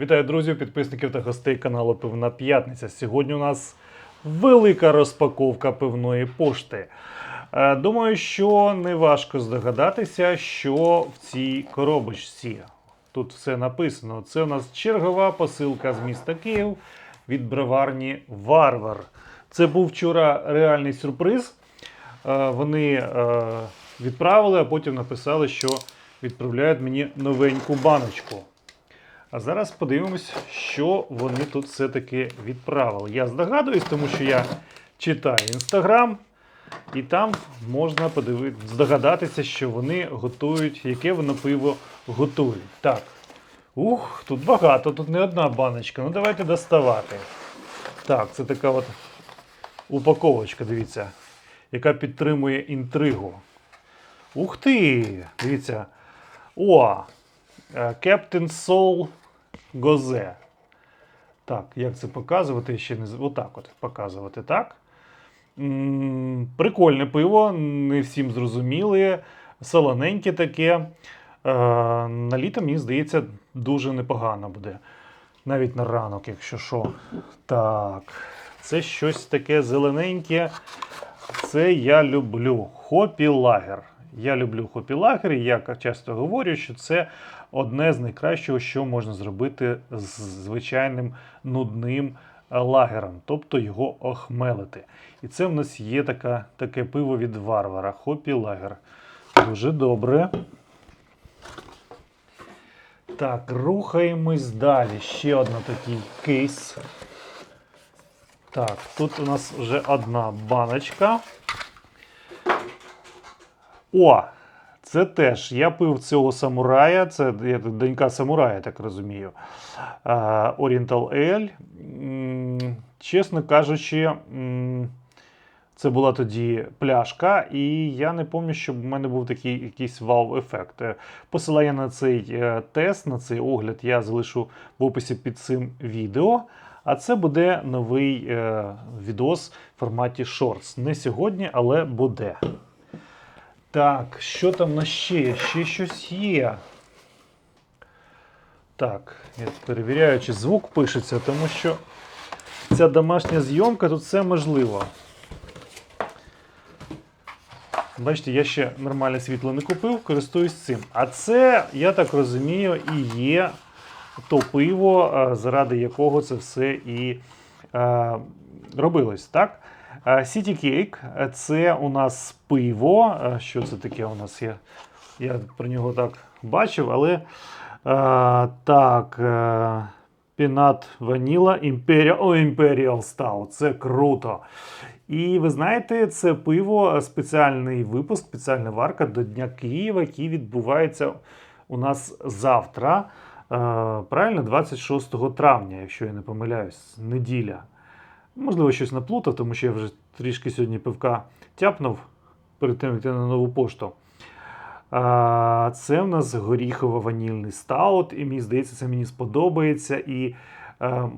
Вітаю друзів, підписників та гостей каналу Пивна П'ятниця. Сьогодні у нас велика розпаковка пивної пошти. Е, Думаю, що не важко здогадатися, що в цій коробочці. Тут все написано. Це у нас чергова посилка з міста Київ від броварні Варвар. Це був вчора реальний сюрприз. Е, Вони е, відправили, а потім написали, що відправляють мені новеньку баночку. А зараз подивимось, що вони тут все-таки відправили. Я здогадуюсь, тому що я читаю інстаграм, і там можна подиви... здогадатися, що вони готують, яке воно пиво готують. Так. Ух, тут багато, тут не одна баночка. Ну давайте доставати. Так, це така от упаковочка, дивіться, яка підтримує інтригу. Ух ти! Дивіться. О! е, Captain Soul Гозе. Так, як це показувати? Ще не отак от показувати, так? Прикольне пиво, не всім зрозуміле, солоненьке таке. Е, на літо, мені здається, дуже непогано буде. Навіть на ранок, якщо що. Так, це щось таке зелененьке. Це я люблю. Хопі лагер. Я люблю хопі лагер, і я часто говорю, що це одне з найкращого, що можна зробити з звичайним нудним лагером, тобто його охмелити. І це в нас є така, таке пиво від варвара. Хопі лагер. Дуже добре. Так, рухаємось далі. Ще один такий кейс. Так, тут у нас вже одна баночка. О! Це теж. Я пив цього самурая. Це я донька самурая, так розумію. Oriental Ale. Чесно кажучи, це була тоді пляшка, і я не пам'ятаю, щоб в мене був такий якийсь вау-ефект. Е, Посилання на цей е, тест, на цей огляд я залишу в описі під цим відео. А це буде новий е, відос в форматі Shorts. Не сьогодні, але буде. Так, що там на ще? Ще щось є. Так, я перевіряю, чи звук пишеться, тому що ця домашня зйомка тут все можливо. Бачите, я ще нормальне світло не купив, користуюсь цим. А це, я так розумію, і є то пиво, заради якого це все і е, робилось, так? Е, City Cake е, це у нас пиво. Е, Що це таке у нас? Я, я про нього так бачив, але е, так. Пінат Ваніла Imperial, Stout. Це круто. І ви знаєте, це пиво спеціальний випуск, спеціальна варка до Дня Києва, який відбувається у нас завтра. Правильно, 26 травня, якщо я не помиляюсь, неділя. Можливо, щось наплутав, тому що я вже трішки сьогодні пивка тяпнув перед тим, як йти на нову пошту. А, Це в нас горіхово-ванільний стаут, і мені здається, це мені сподобається. І е,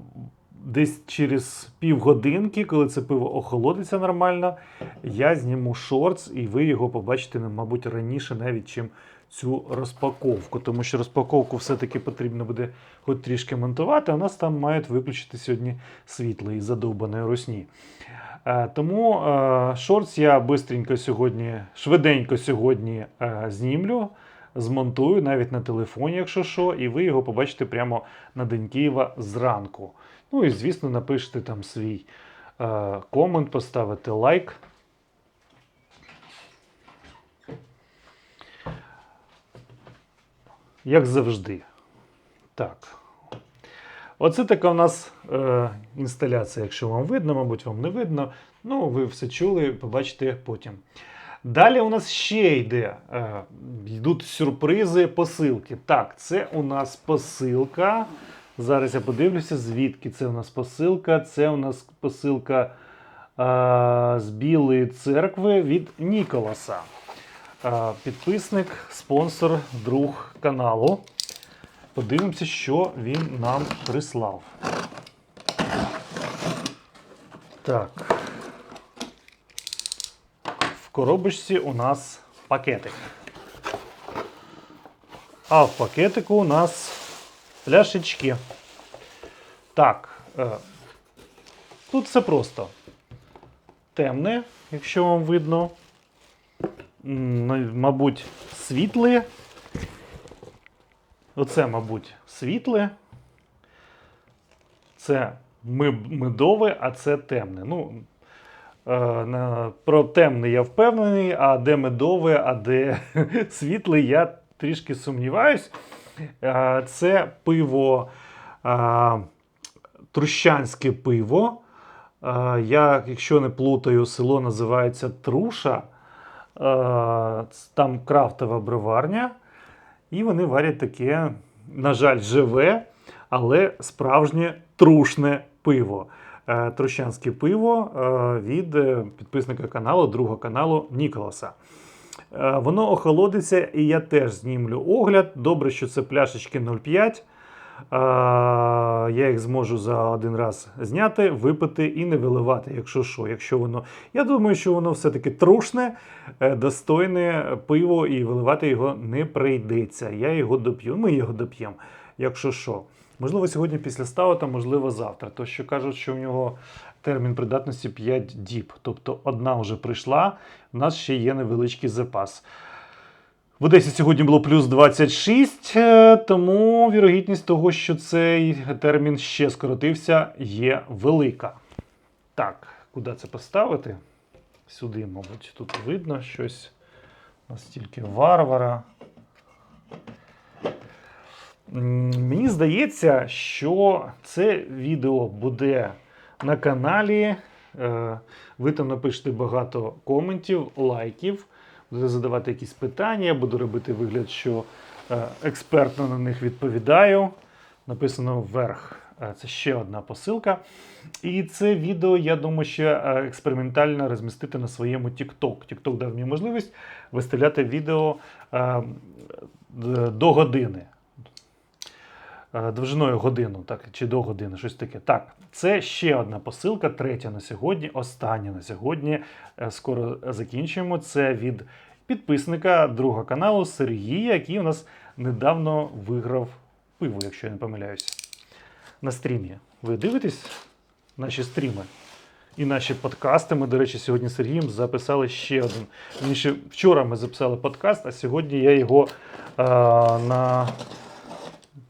десь через півгодинки, коли це пиво охолодиться нормально, я зніму шортс, і ви його побачите, мабуть, раніше, навіть чим цю розпаковку. Тому що розпаковку все-таки потрібно буде хоч трішки монтувати, у нас там мають виключити сьогодні світло із задовбаної русні. Е, Тому е, шортс я бистренько сьогодні, швиденько сьогодні е, знімлю, змонтую навіть на телефоні, якщо що, і ви його побачите прямо на День Києва зранку. Ну і звісно, напишете там свій комент, поставите лайк. Як завжди. Так. Оце така у нас е, інсталяція, якщо вам видно, мабуть, вам не видно. Ну, ви все чули, побачите потім. Далі у нас ще йде. Е, йдуть сюрпризи, посилки. Так, це у нас посилка. Зараз я подивлюся, звідки це у нас посилка. Це у нас посилка е, з Білої церкви від Ніколаса. Підписник, спонсор, друг каналу. Подивимося, що він нам прислав. Так. В коробочці у нас пакетик. А в пакетику у нас пляшечки. Так, е, тут все просто. Темне, якщо вам видно. Мабуть, світле. Оце, мабуть, світле. Це медове, а це темне. Ну, е, про темне я впевнений, а де медове, а де світле, я трішки сумніваюсь. Е, це пиво, е, трущанське пиво. Е, я, якщо не плутаю, село називається Труша. Е, Там крафтова броварня. І вони варять таке, на жаль, живе, але справжнє трушне пиво. Е, Трущанське пиво е, від підписника каналу, другого каналу Ніколаса. Воно охолодиться, і я теж знімлю огляд. Добре, що це пляшечки 0,5. Я їх зможу за один раз зняти, випити і не виливати, якщо що. Якщо воно. Я думаю, що воно все-таки трушне, е, достойне пиво, і виливати його не прийдеться. Я його доп'ю. Ми його доп'ємо, якщо що. Можливо, сьогодні після стаута, можливо, завтра. То що кажуть, що в нього термін придатності 5 діб. Тобто одна вже прийшла, у нас ще є невеличкий запас. В Одесі сьогодні було плюс 26, е, тому вірогідність того, що цей термін ще скоротився, є велика. Так, куди це поставити? Сюди, мабуть, тут видно щось. Настільки варвара. Мені здається, що це відео буде на каналі. Е, Ви там напишете багато коментів, лайків, будете задавати якісь питання, буду робити вигляд, що е, експертно на них відповідаю. Написано вверх. Е, Це ще одна посилка. І це відео, я думаю, ще е, експериментально розмістити на своєму TikTok. TikTok дав мені можливість виставляти відео до години. Е, Довжиною годину, так, чи до години, щось таке. Так, це ще одна посилка, третя на сьогодні, остання на сьогодні. Е, Скоро закінчуємо. Це від підписника другого каналу Сергія, який у нас недавно виграв пиво, якщо я не помиляюсь. На стрімі. Ви дивитесь наші стріми? І наші подкасти. Ми, до речі, сьогодні з Сергієм записали ще один. Вчора ми записали подкаст, а сьогодні я його е, на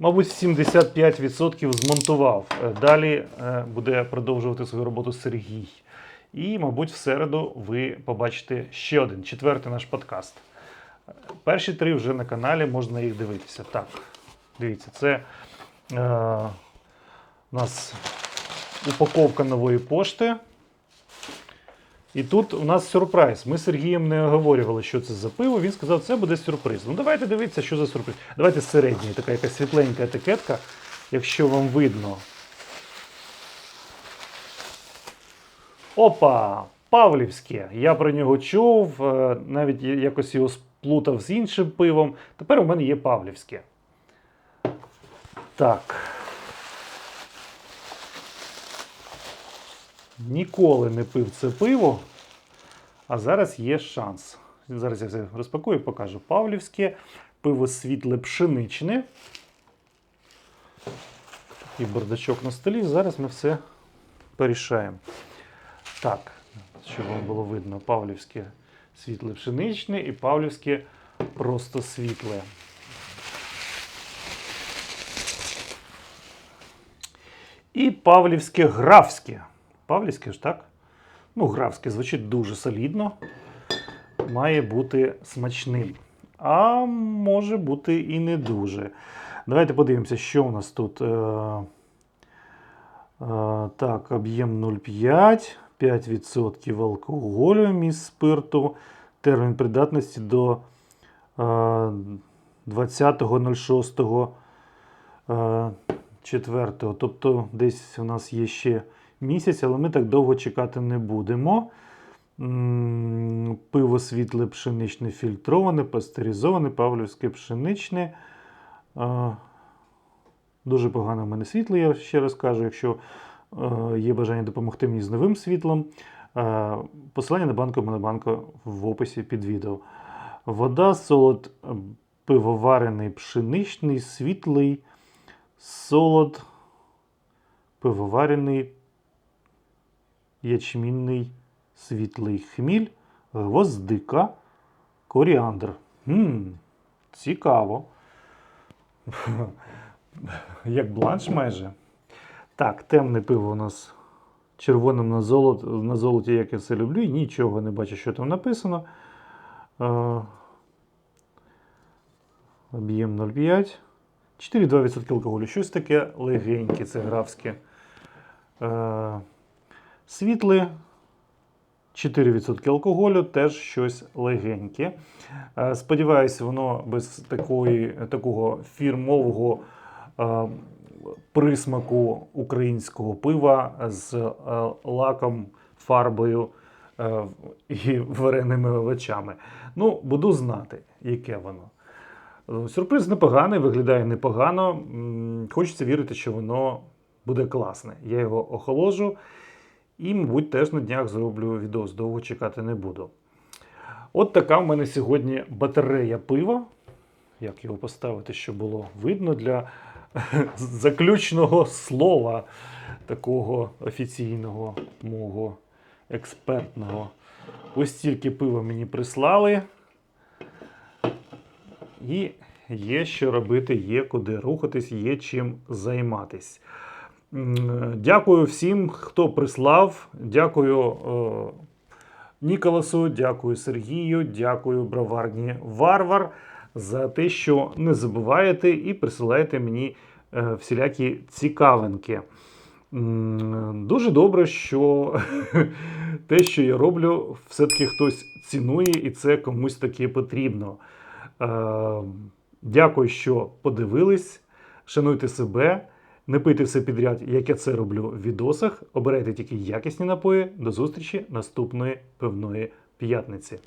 мабуть, 75% змонтував. Е, Далі е, буде продовжувати свою роботу Сергій. І, мабуть, в середу ви побачите ще один, четвертий наш подкаст. Перші три вже на каналі, можна їх дивитися. Так, дивіться, це е, у нас упаковка нової пошти. І тут у нас сюрприз. Ми з Сергієм не оговорювали, що це за пиво. Він сказав, це буде сюрприз. Ну давайте дивитися, що за сюрприз. Давайте середній, така якась світленька етикетка, якщо вам видно. Опа! Павлівське. Я про нього чув, е, навіть якось його сплутав з іншим пивом. Тепер у мене є Павлівське. Так. Ніколи не пив це пиво, а зараз є шанс. Зараз я це розпакую і покажу. Павлівське пиво світле пшеничне. І бардачок на столі. Зараз ми все порішаємо. Так, щоб вам було видно, Павлівське світле пшеничне і Павлівське просто світле. І Павлівське графське. Павлівське ж так? Ну, графське звучить дуже солідно. Має бути смачним. А може бути і не дуже. Давайте подивимося, що у нас тут. Е, е, так, об'єм 0,5, 5% алкоголю міст спирту, термін придатності до е, 20.06. Е. Тобто десь у нас є ще місяць, але ми так довго чекати не будемо. Пиво світле пшеничне фільтроване, пастеризоване, павлівське пшеничне. Дуже погано в мене світло, я ще раз кажу. Якщо е, є бажання допомогти мені з новим світлом, е, посилання на банку Монобанку в описі під відео. Вода, солод, пивоварений, пшеничний, світлий, солод, пивоварений, ячмінний світлий хміль, гвоздика, коріандр. Ммм, цікаво. Як бланш майже. Так, темне пиво у нас червоним на, золот, на золоті, як я це люблю, і нічого не бачу, що там написано. Е, Об'єм 0,5. 4,2% алкоголю. Щось таке легеньке, це графське. Світле. 4% алкоголю, теж щось легеньке. Е, Сподіваюсь, воно без такої, такого фірмового е, присмаку українського пива з е, лаком, фарбою е, і вареними овочами. Ну, буду знати, яке воно. Е, Сюрприз непоганий, виглядає непогано. Хочеться вірити, що воно буде класне. Я його охолоджу і, мабуть, теж на днях зроблю відео, довго чекати не буду. От така в мене сьогодні батарея пива. Як його поставити, щоб було видно для заключного слова такого офіційного мого експертного. Ось тільки пива мені прислали. І є що робити, є куди рухатись, є чим займатись. Дякую всім, хто прислав. Дякую е, Ніколасу, дякую Сергію, дякую броварні Варвар за те, що не забуваєте і присилаєте мені е, всілякі цікавинки. Дуже добре, що те, що я роблю, все-таки хтось цінує, і це комусь таке потрібно. Е, Дякую, що подивились. Шануйте себе, не пийте все підряд, як я це роблю в відосах. Обирайте тільки якісні напої. До зустрічі наступної пивної п'ятниці.